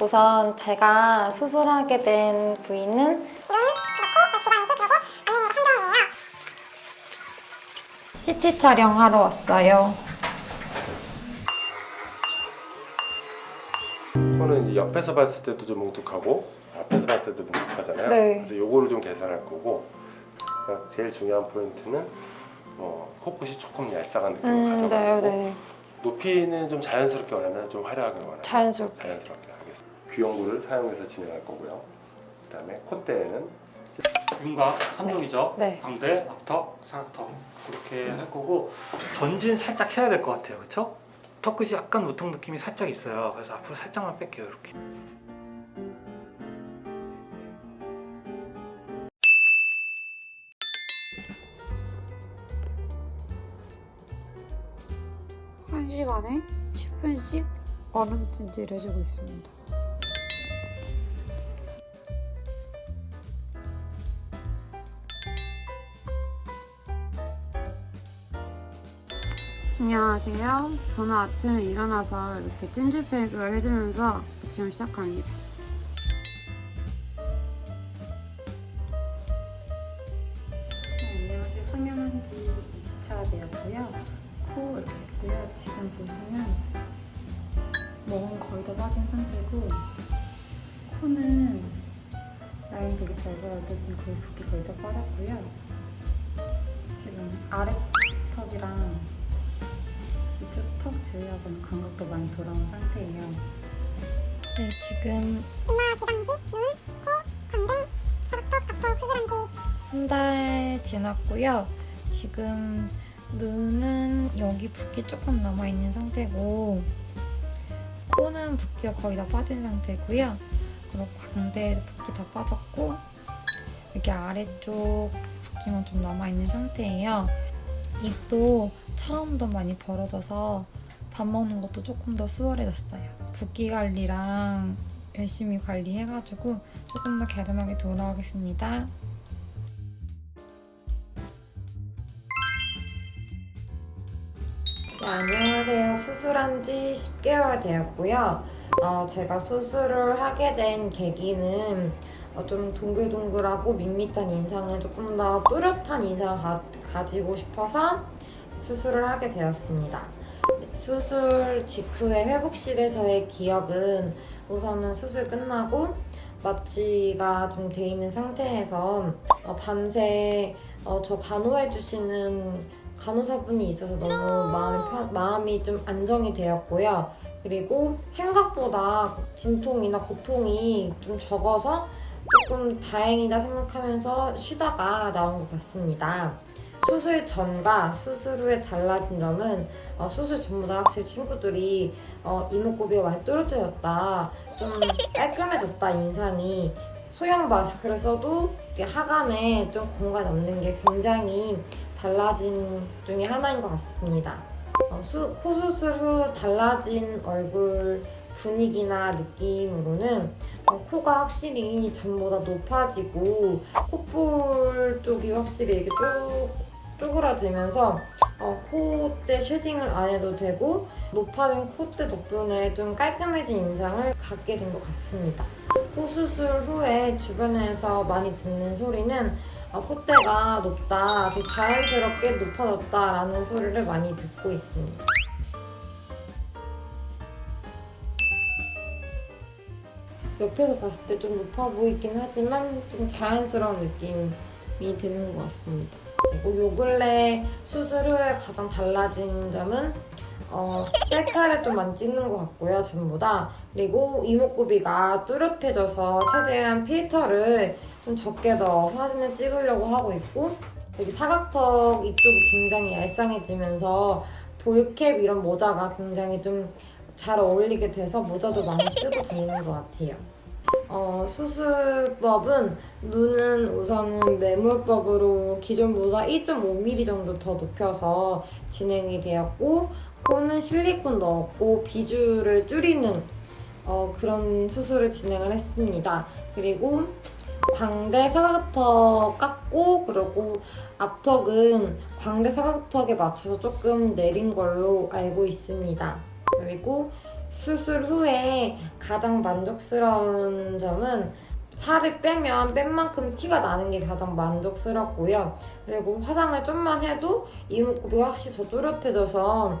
우선 제가 수술하게 된 부위는 CT 촬영하러 왔어요. 코는 이제 옆에서 봤을 때도 좀 뭉툭하고 앞에서 봤을 때도 뭉툭하잖아요. 네. 그래서 요거를 좀 계산할 거고 그러니까 제일 중요한 포인트는 어, 코끝이 조금 얄쌍한 느낌을 음, 네, 가져가고 네. 높이는 좀 자연스럽게 원하면 좀 화려하게 원하면 자연스럽게. 자연스럽게. 귀연구를 사용해서 진행할 거고요. 그다음에 콧대에는 윤곽 3종이죠. 네. 광대, 앞턱, 사각턱 그렇게 할 거고 전진 살짝 해야 될 것 같아요. 그렇죠? 턱 끝이 약간 무통 느낌이 살짝 있어요. 그래서 앞으로 살짝만 뺄게요. 이렇게. 한 시간에 10분씩 얼음 찜질 해주고 있습니다. 안녕하세요. 저는 아침에 일어나서 이렇게 찜질팩을 해주면서 아침을 시작합니다. 네, 안녕하세요. 상영한 지 20차 되었고요. 코 이렇게 있고요. 지금 보시면 목은 거의 다 빠진 상태고 코는 라인 되게 잘 벌어져 지금 거의 붓기 거의 다 빠졌고요. 지금 아래 턱이랑 이쪽 턱 제외하고는 감각도 많이 돌아온 상태예요. 네, 지금 한달 지났고요. 지금 눈은 여기 붓기 조금 남아 있는 상태고 코는 붓기가 거의 다 빠진 상태고요. 그리고 광대에도 붓기 다 빠졌고 여기 아래쪽 붓기만 좀 남아 있는 상태예요. 입도 처음도 많이 벌어져서 밥 먹는 것도 조금 더 수월해졌어요. 붓기 관리랑 열심히 관리해가지고 조금 더 갸름하게 돌아오겠습니다. 네, 안녕하세요. 수술한 지 10개월 되었고요. 어, 제가 수술을 하게 된 계기는 어, 좀 동글동글하고 밋밋한 인상을 조금 더 또렷한 인상을 가, 가지고 싶어서 수술을 하게 되었습니다. 네, 수술 직후의 회복실에서의 기억은 우선은 수술 끝나고 마취가 좀 돼 있는 상태에서 어, 밤새 어, 저 간호해 주시는 간호사분이 있어서 너무 마음이, 편, 마음이 좀 안정이 되었고요. 그리고 생각보다 진통이나 고통이 좀 적어서 조금 다행이다 생각하면서 쉬다가 나온 것 같습니다. 수술 전과 수술 후에 달라진 점은 어, 수술 전보다 확실히 친구들이 어, 이목구비가 많이 또렷해졌다, 좀 깔끔해졌다 인상이 소형 마스크를 써도 하관에 좀 공간 남는 게 굉장히 달라진 중에 하나인 것 같습니다. 어, 수, 코 수술 후 달라진 얼굴 분위기나 느낌으로는 어, 코가 확실히 전보다 높아지고 콧볼 쪽이 확실히 이렇게 쪼, 쪼그라들면서 어, 콧대 쉐딩을 안 해도 되고 높아진 콧대 덕분에 좀 깔끔해진 인상을 갖게 된 것 같습니다. 코 수술 후에 주변에서 많이 듣는 소리는 어, 콧대가 높다, 자연스럽게 높아졌다라는 소리를 많이 듣고 있습니다. 옆에서 봤을 때 좀 높아 보이긴 하지만 좀 자연스러운 느낌이 드는 것 같습니다. 그리고 요 근래 수술 후에 가장 달라진 점은 어, 셀카를 좀 많이 찍는 것 같고요, 전보다. 그리고 이목구비가 뚜렷해져서 최대한 필터를 좀 적게 더 사진을 찍으려고 하고 있고, 여기 사각턱 이쪽이 굉장히 얄쌍해지면서 볼캡 이런 모자가 굉장히 좀 잘 어울리게 돼서 모자도 많이 쓰고 다니는 것 같아요. 어, 수술법은 눈은 우선은 매몰법으로 기존보다 1.5mm 정도 더 높여서 진행이 되었고 코는 실리콘 넣었고 비주를 줄이는 어, 그런 수술을 진행을 했습니다. 그리고 광대 사각턱 깎고 그리고 앞턱은 광대 사각턱에 맞춰서 조금 내린 걸로 알고 있습니다. 그리고 수술 후에 가장 만족스러운 점은 살을 빼면 뺀 만큼 티가 나는 게 가장 만족스럽고요. 그리고 화장을 좀만 해도 이목구비가 확실히 더 또렷해져서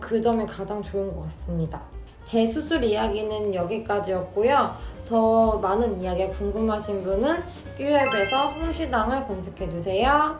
그 점이 가장 좋은 것 같습니다. 제 수술 이야기는 여기까지였고요. 더 많은 이야기가 궁금하신 분은 뷰앱에서 홍시당을 검색해주세요.